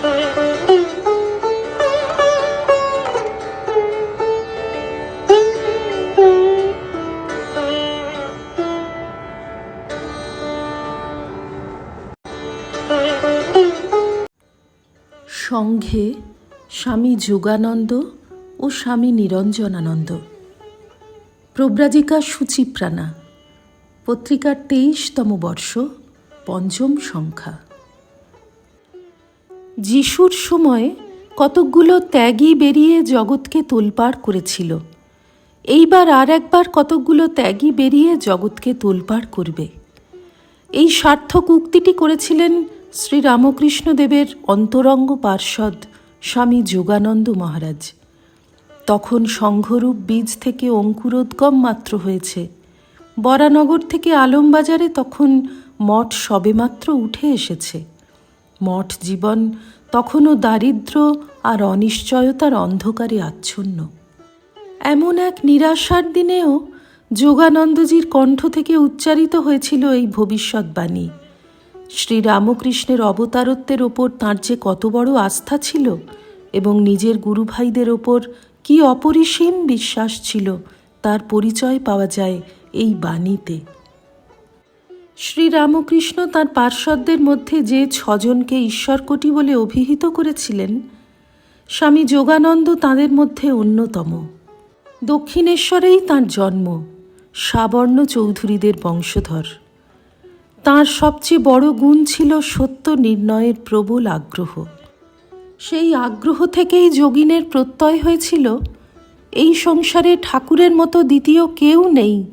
সংঘে স্বামী যোগানন্দ ও স্বামী নিরঞ্জনানন্দ। প্রব্রাজিকা সুচিপ্রাণা পত্রিকার তেইশতম বর্ষ পঞ্চম সংখ্যা। যিশুর সময় কতকগুলো ত্যাগী বেরিয়ে জগৎকে তোলপাড় করেছিল। এইবার আর একবার কতকগুলো ত্যাগী বেরিয়ে জগৎকে তোলপাড় করবে। এই সার্থক উক্তিটি করেছিলেন শ্রী রামকৃষ্ণদেবের অন্তরঙ্গ পার্ষদ স্বামী যোগানন্দ মহারাজ। তখন সংঘরূপ বীজ থেকে অঙ্কুরোদ্গম মাত্র হয়েছে। বরানগর থেকে আলমবাজারে তখন মঠ সবেমাত্র উঠে এসেছে। মঠ জীবন তখনও দারিদ্র আর অনিশ্চয়তার অন্ধকারে আচ্ছন্ন। এমন এক নিরাশার দিনেও যোগানন্দজির কণ্ঠ থেকে উচ্চারিত হয়েছিল এই ভবিষ্যৎবাণী শ্রীরামকৃষ্ণের অবতারত্বের ওপর তাঁর যে কত বড় আস্থা ছিল এবং নিজের গুরুভাইদের ওপর কি অপরিসীম বিশ্বাস ছিল, তার পরিচয় পাওয়া যায় এই বাণীতে। শ্রী রামকৃষ্ণ তাঁর পার্শ্বদের মধ্যে যে ছজনকে ঈশ্বরকোটি বলে অভিহিত করেছিলেন, স্বামী যোগানন্দ তাঁদের মধ্যে অন্যতম। দক্ষিণেশ্বরেই তাঁর জন্ম, সাবর্ণ চৌধুরীদের বংশধর। তাঁর সবচেয়ে বড় গুণ ছিল সত্য নির্ণয়ের প্রবল আগ্রহ। সেই আগ্রহ থেকেই যোগিনের প্রত্যয় হয়েছিল, এই সংসারে ঠাকুরের মতো দ্বিতীয় কেউ নেই,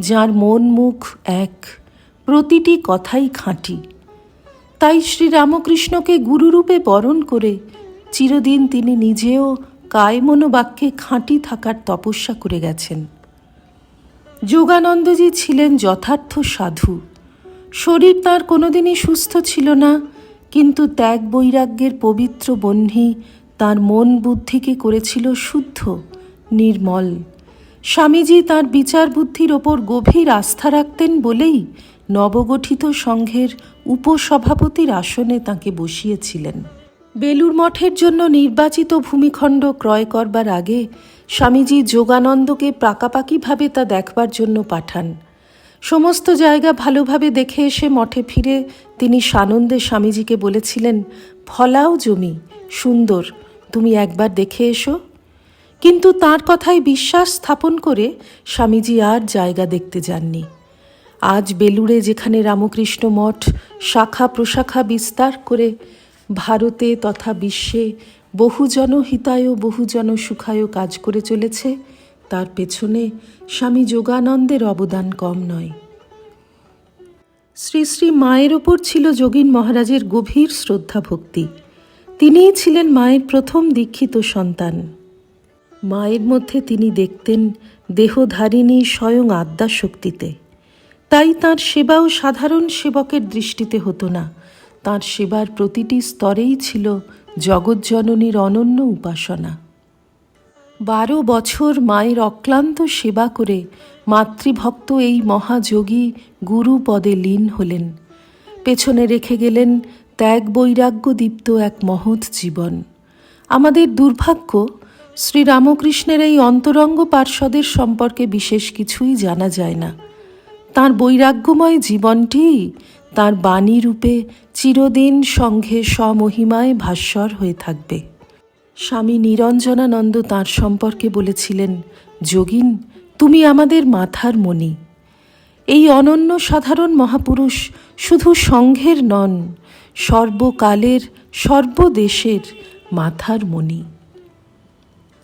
যার মন মুখ এক। প্রতিটি কথাই খাঁটি। তাই শ্রীরামকৃষ্ণকে গুরুরূপে বরণ করে চিরদিন তিনি নিজেও কায়মনোবাক্যে খাঁটি থাকার তপস্যা করে গেছেন। যোগানন্দজি ছিলেন যথার্থ সাধু। শরীর তাঁর কোনোদিনই সুস্থ ছিল না, কিন্তু ত্যাগ বৈরাগ্যের পবিত্র বহ্নি তার মন বুদ্ধিকে করেছিল শুদ্ধ, নির্মল। স্বামীজি তার বিচার বুদ্ধির ওপর গভীর আস্থা রাখতেন বলেই নবগঠিত সংঘের উপসভাপতির আসনে তাকে বসিয়েছিলেন। বেলুর মঠের জন্য নির্বাচিত ভূমিখণ্ড ক্রয় করবার আগে স্বামীজি যোগানন্দকে পাকাপাকিভাবে তা দেখবার জন্য পাঠান। সমস্ত জায়গা ভালোভাবে দেখে এসে মঠে ফিরে তিনি সানন্দে স্বামীজিকে বলেছিলেন, ফলাও জমি, সুন্দর, তুমি একবার দেখে এসো। কিন্তু তার কথায় বিশ্বাস স্থাপন করে স্বামীজি আর জায়গা দেখতে যাননি। আজ বেলুড়ে যেখানে রামকৃষ্ণ মঠ শাখা প্রশাখা বিস্তার করে ভারতে তথা বিশ্বে বহুজন হিতায় বহুজন সুখায় কাজ করে চলেছে, তার পেছনে স্বামী যোগানন্দের অবদান কম নয়। শ্রী শ্রী মায়ের ওপর ছিল যোগীন মহারাজের গভীর শ্রদ্ধা ভক্তি। তিনিই ছিলেন মায়ের প্রথম দীক্ষিত সন্তান। মায়ের মধ্যে তিনি দেখতেন দেহধারিণী স্বয়ং আদ্যা শক্তিতে তাই তার সেবাও সাধারণ সেবকের দৃষ্টিতে হতো না। তার সেবার প্রতিটি স্তরেই ছিল জগজ্জননীর অনন্য উপাসনা। বারো বছর মায়ের অক্লান্ত সেবা করে মাতৃভক্ত এই মহাযোগী গুরু পদে লীন হলেন। পেছনে রেখে গেলেন ত্যাগ বৈরাগ্য দীপ্ত এক মহৎ জীবন। আমাদের দুর্ভাগ্য শ্রীরামকৃষ্ণের এই অন্তরঙ্গ পার্ষদের সম্পর্কে বিশেষ কিছুই জানা যায় না। তার বৈরাগ্যময় জীবনটি তার বাণী রূপে চিরদিন সঙ্ঘে স্বমহিমায় ভাস্বর হয়ে থাকবে। স্বামী নিরঞ্জনানন্দ তার সম্পর্কে বলেছিলেন, যোগিন, তুমি আমাদের মাথার মণি। এই অনন্য সাধারণ মহাপুরুষ শুধু সংঘের নন, সর্বকালের, সর্বদেশের মাথার মণি।